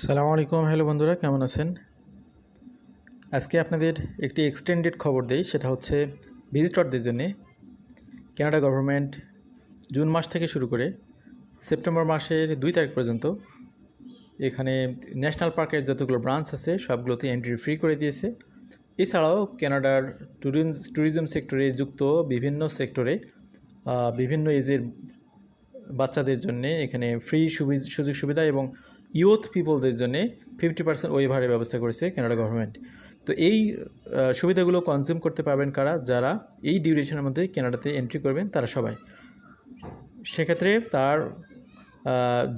সালামু আলাইকুম, হ্যালো বন্ধুরা, কেমন আছেন? আজকে আপনাদের একটি এক্সটেন্ডেড খবর দেই, সেটা হচ্ছে ভিজিটরদের জন্যে কানাডা গভর্নমেন্ট জুন মাস থেকে শুরু করে সেপ্টেম্বর মাসের দুই তারিখ পর্যন্ত এখানে ন্যাশনাল পার্কের যতগুলো ব্রাঞ্চ আছে, সবগুলোতে এন্ট্রি ফ্রি করে দিয়েছে। এছাড়াও কানাডার ট্যুরিজম ট্যুরিজম সেক্টরে যুক্ত বিভিন্ন সেক্টরে বিভিন্ন এজের বাচ্চাদের জন্য এখানে ফ্রি সুযোগ সুবিধা এবং ইউথ পিপলদের জন্য ফিফটি পার্সেন্ট ওয়েভারের ব্যবস্থা করেছে কানাডা গভর্নমেন্ট। তো এই সুবিধাগুলো কনজিউম করতে পারবেন কারা? যারা এই ডিউরেশনের মধ্যে কেনাডাতে এন্ট্রি করবেন, তারা সবাই। সেক্ষেত্রে তার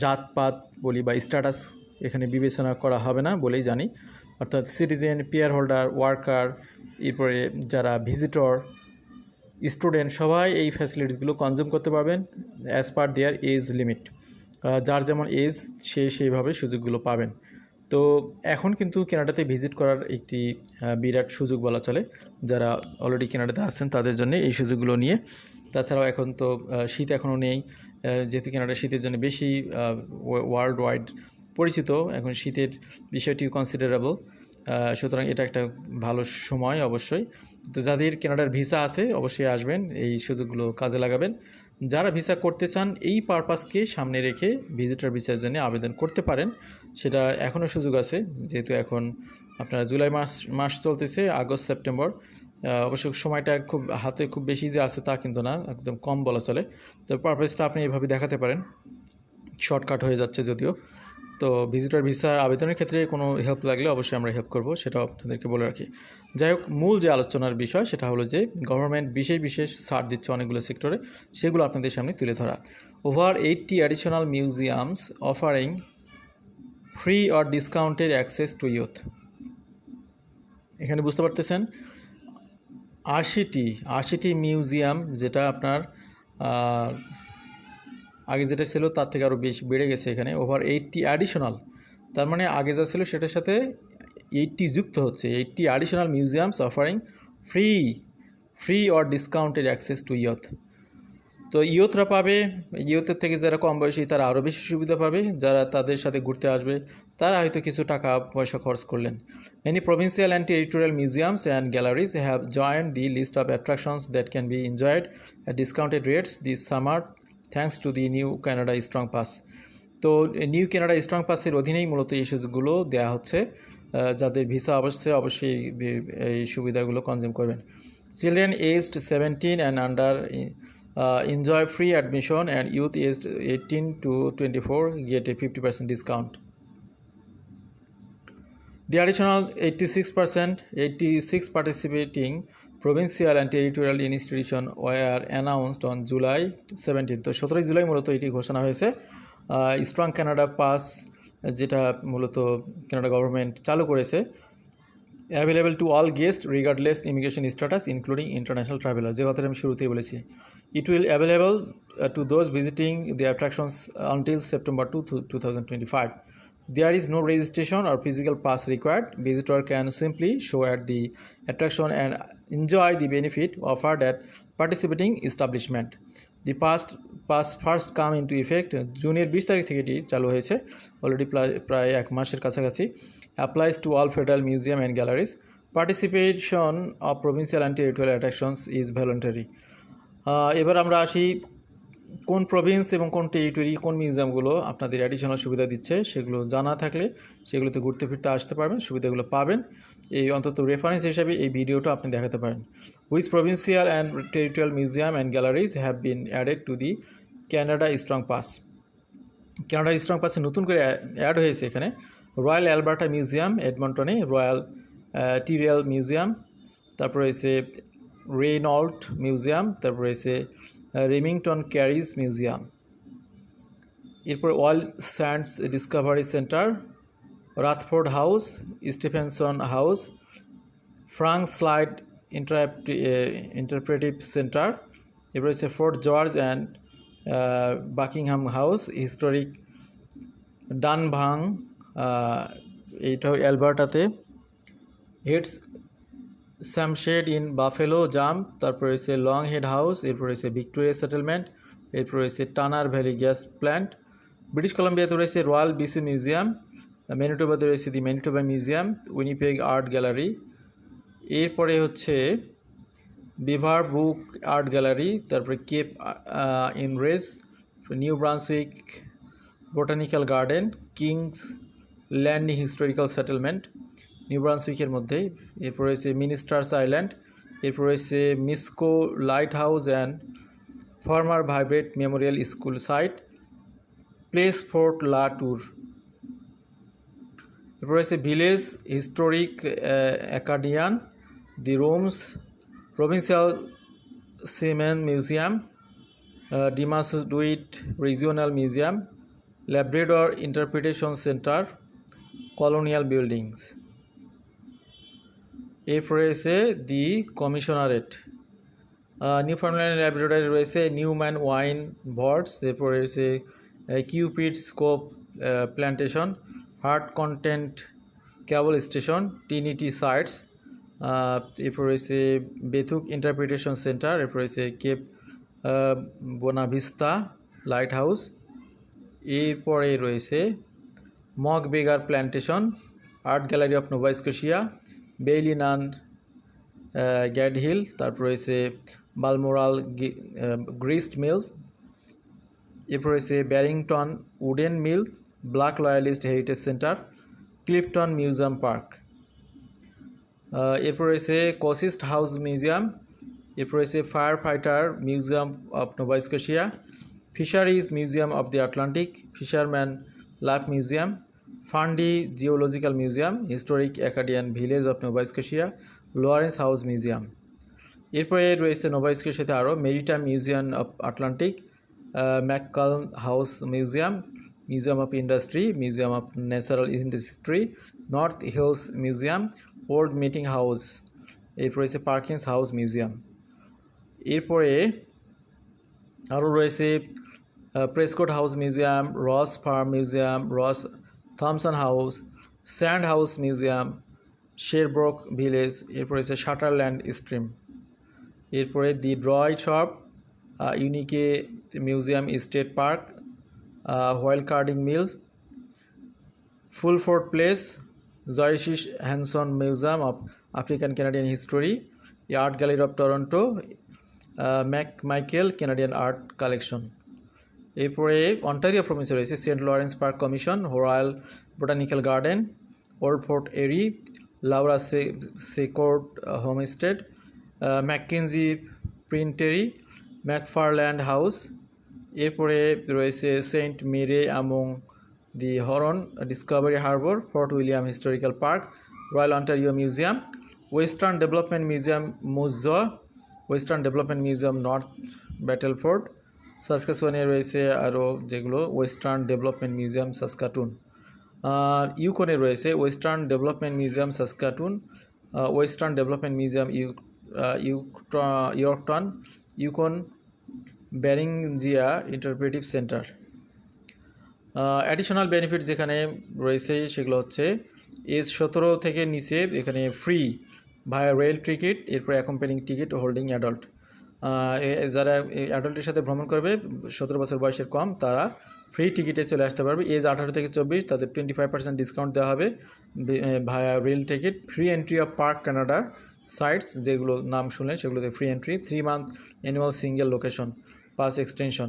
জাতপাত বলি বা স্ট্যাটাস এখানে বিবেচনা করা হবে না বলেই জানি। অর্থাৎ সিটিজেন পিয়ার হোল্ডার ওয়ার্কার এরপরে যারা ভিজিটর স্টুডেন্ট সবাই এই ফ্যাসিলিটিসগুলো কনজিউম করতে পারবেন as per their age limit যার যেমন এজ সে সেইভাবে সুযোগগুলো পাবেন। তো এখন কিন্তু কেনাডাতে ভিজিট করার একটি বিরাট সুযোগ বলা চলে। যারা অলরেডি কেনাডাতে আছেন, তাদের জন্য এই সুযোগগুলো নিয়ে। তাছাড়াও এখন তো শীত এখনও নেই। যেহেতু কেনাডা শীতের জন্য বেশি ওয়ার্ল্ড ওয়াইড পরিচিত, এখন শীতের বিষয়টি কনসিডারেবল সুতরাং এটা একটা ভালো সময় অবশ্যই। তো যাদের কেনাডার ভিসা আছে, অবশ্যই আসবেন। এই সুযোগগুলো কাজে লাগাবেন। যারা ভিসা করতে চান, এই পারপাসকে সামনে রেখে ভিজিটার ভিসার জন্য আবেদন করতে পারেন। সেটা এখনও সুযোগ আছে, যেহেতু এখন আপনার জুলাই মাস মাস চলতেছে, আগস্ট, সেপ্টেম্বর। অবশ্য সময়টা খুব, হাতে খুব বেশি যে আছে তা কিন্তু না, একদম কম বলা চলে। তো পারপাসটা আপনি এভাবে দেখাতে পারেন। শর্টকাট হয়ে যাচ্ছে যদিও। তো ভিজিটর ভিসার আবেদনের ক্ষেত্রে কোনো হেল্প লাগলে অবশ্যই আমরা হেল্প করব, সেটাও আপনাদেরকে বলে রাখি। যাই হোক, মূল যে আলোচনার বিষয় সেটা হলো যে গভর্নমেন্ট বিশেষ বিশেষ ছাড় দিচ্ছে অনেকগুলো সেক্টরে সেগুলো আপনাদের সামনে তুলে ধরা। Over eighty additional museums offering free or discounted access to youth এখানে বুঝতে পারতেছেন? আশিটি আশিটি মিউজিয়াম যেটা আপনার আগে যেটা ছিল তার থেকে আরও বেশি বেড়ে গেছে এখানে ওভার এইটটি অ্যাডিশনাল তার মানে আগে যা ছিল সেটার সাথে এইটটি যুক্ত হচ্ছে eighty additional museums offering free free or discounted access to youth তো ইয়থরা পাবে ইয়থের থেকে যারা কম বয়সী তারা আরও বেশি সুবিধা পাবে, যারা তাদের সাথে ঘুরতে আসবে, তারা হয়তো কিছু টাকা পয়সা খরচ করলেন। Many provincial and territorial museums and galleries have joined the list of attractions that can be enjoyed at discounted rates this summer thanks to the new Canada strong pass তো নিউ কানাডা স্ট্রং পাসের অধীনেই মূলত এই সুযোগগুলো দেওয়া হচ্ছে যাদের visa অবশ্যই অবশ্যই এই সুবিধাগুলো কনজিউম করবেন। Children aged seventeen and under enjoy free admission and youth aged eighteen to twenty four get a fifty percent discount The additional 86%, 86 participating provincial and territorial institution were announced on July 17 তো সতেরোই জুলাই মূলত এটি ঘোষণা হয়েছে। Strong Canada pass যেটা মূলত Canada government চালু করেছে available to all guest regardless immigration status including international traveller যে কথাটা আমি শুরুতেই বলেছি। It will available to those visiting the attractions until September to two thousand twenty five There is no registration or physical pass required. Visitor can simply show at the attraction and enjoy the benefit offered at participating establishment. The past pass first come into effect জুনের বিশ তারিখ থেকে এটি চালু হয়েছে already প্রায় এক মাসের কাছাকাছি applies to all federal museum and galleries participation of provincial and territorial attractions is voluntary এবার আমরা আসি কোন প্রভিন্স এবং কোন টেরিটরি কোন মিউজিয়ামগুলো আপনাদের অ্যাডিশনাল সুবিধা দিচ্ছে সেগুলো জানা থাকলে সেগুলোতে ঘুরতে ফিরতে আসতে পারবেন, সুবিধাগুলো পাবেন। এই অন্তত রেফারেন্স হিসাবে এই ভিডিওটা আপনি দেখাতে পারেন। Which provincial and territorial museum and galleries have been added to the Canada strong pass Canada strong পাসে নতুন করে অ্যাড হয়েছে এখানে। রয়্যাল অ্যালবার্টা মিউজিয়াম এডমন্টনে রয়্যাল টিরিয়াল মিউজিয়াম তারপর রয়েছে রেনল্ট মিউজিয়াম তারপর রয়েছে রিমিংটন ক্যারিজ মিউজিয়াম। এরপর wall sands discovery centre, Rutherford house, Stephansson house, Frank slide interpretive centre, এরপর রয়েছে Fort George and Buckingham house, historic Dunvegan এইটা অ্যালবার্টাতে। Heads smashed in buffalo jump তারপর রয়েছে লং হেড হাউস এরপর রয়েছে ভিক্টোরিয়া সেটেলমেন্ট এরপর রয়েছে Turner valley gas plant British কলাম্বিয়াতে রয়েছে রয়্যাল বিসি মিউজিয়াম ম্যানিটোবাতে রয়েছে the Manitoba museum Winnipeg art gallery এরপরে হচ্ছে বিভার বুক আর্ট গ্যালারি তারপরে cape Enrage new Brunswick botanical garden Kings landing historical settlement new ব্রান্সউইকের মধ্যেই। এরপর রয়েছে মিনিস্টার্স আইল্যান্ড, এরপর রয়েছে Miscou lighthouse and former vibrate memorial school site, place fort la tour এরপর রয়েছে village, historic Acadian the rooms, provincial seamen museum Demasduit regional museum Labrador interpretation centre, colonial buildings. এরপর রয়েছে the commissariat. New farmland laboratory রয়েছে Newman wine ভর্ডস এরপর রয়েছে Cupid scope plantation, heart content cable station, Trinity sites এরপর রয়েছে বেথুক interpretation centre, এরপর রয়েছে Cape বোনাভিস্তা light house এরপরে রয়েছে Mockbeggar plantation, art gallery of Nova Scotia Baile nan Gaidheal, তারপর রয়েছে বালমোরাল গ্রিস্ট মিল, এরপর রয়েছে Barrington wooden mill, black loyalist heritage centre Clifton museum park. এরপর রয়েছে কোসিস্ট হাউস মিউজিয়াম, এরপর রয়েছে fire fighter museum of Nova Scotia, fisheries museum of the Atlantic, fisherman life museum Fundy geological museum, historic Acadian village of Nova Scotia Lawrence house museum. এরপরে রয়েছে Nova স্কোশিয়ার সাথে আরও maritime museum of Atlantic McCulloch house museum museum of industry, museum of natural industry, north hills museum old meeting house, এরপর রয়েছে Perkins house museum. এরপরে আরও রয়েছে Prescott house museum, Ross farm museum, Ross Thomson house, sand house museum, Sherbrooke village, এরপরে হচ্ছে Sutherland stream, এরপরে the dory shop Uniacke museum estate park Wile carding mill Fulford place Josiah Henson museum of African Canadian history art gallery of Toronto McMichael Canadian art collection. এরপরে Ontario প্রভিন্সে রয়েছে, saint Lawrence park commission, royal botanical garden, old fort Erie, Laura Secord homestead Mackenzie printery, McFarland house, এরপরে রয়েছে saint Marie among the Huron, discovery harbour, fort William historical park, royal Ontario museum, western development museum Moose, western development museum north Battleford সাসকাসোয়ানে রয়েছে আরও যেগুলো western development museum Saskatoon ইউকনে রয়েছে western development museum Saskatoon western development museum you Yorkton Yukon Beringia interpretive centre additional benefit যেখানে রয়েছে সেগুলো হচ্ছে এস সতেরো থেকে নিচে এখানে ফ্রি ভায়া রেল টিকিট এরপর অ্যাকম্পানিং টিকিট হোল্ডিং অ্যাডাল্ট যারা অ্যাডাল্টের সাথে ভ্রমণ করবে, সতেরো বছর বয়সের কম, তারা ফ্রি টিকিটে চলে আসতে পারবে। এজ আঠারো থেকে চব্বিশ, তাদের টোয়েন্টি ফাইভ পার্সেন্ট ডিসকাউন্ট দেওয়া হবে। Via rail ticket free entry of parks Canada sites যেগুলো নাম শুনলেন, সেগুলোতে free entry three month annual single location pass extension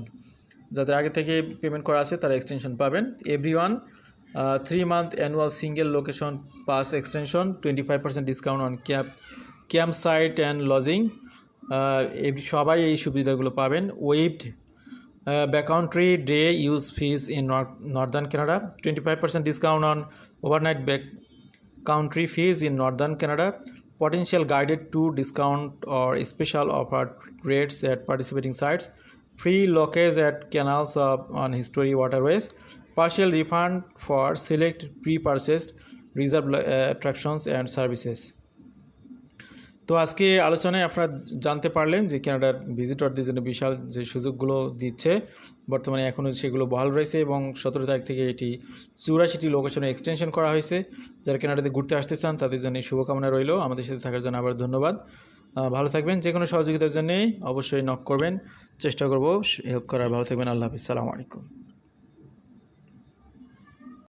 যাদের আগে থেকে পেমেন্ট করা আছে, তারা এক্সটেনশন পাবেন। Every one three month annual single location pass extension twenty five percent discount on camp camp site and lodging সবাই এই সুবিধাগুলো পাবেন waived backcountry day use fees in northern Canada twenty five percent discount on overnight back country fees in northern canada potential guided to discount or special offered rates at participating sites free lockage at canals of, on history waterways partial refund for select pre-purchased reserved uh, attractions and services তো আজকে আলোচনায় আপনারা জানতে পারলেন যে কানাডার ভিজিটরদের জন্য বিশাল যে সুযোগগুলো দিচ্ছে, বর্তমানে এখনও সেগুলো বহাল রয়েছে এবং সতেরো তারিখ থেকে এটি চুরাশিটি লোকেশনে এক্সটেনশন করা হয়েছে। যারা কানাডাতে ঘুরতে আসতে চান, তাদের জন্য শুভকামনা রইল। আমাদের সাথে থাকার জন্য আবার ধন্যবাদ। ভালো থাকবেন, যে কোনো সহযোগিতার জন্যে অবশ্যই নক করবেন। চেষ্টা করব হেল্প করার। ভালো থাকবেন, আল্লাহ হাফিজ। সালামু আলাইকুম।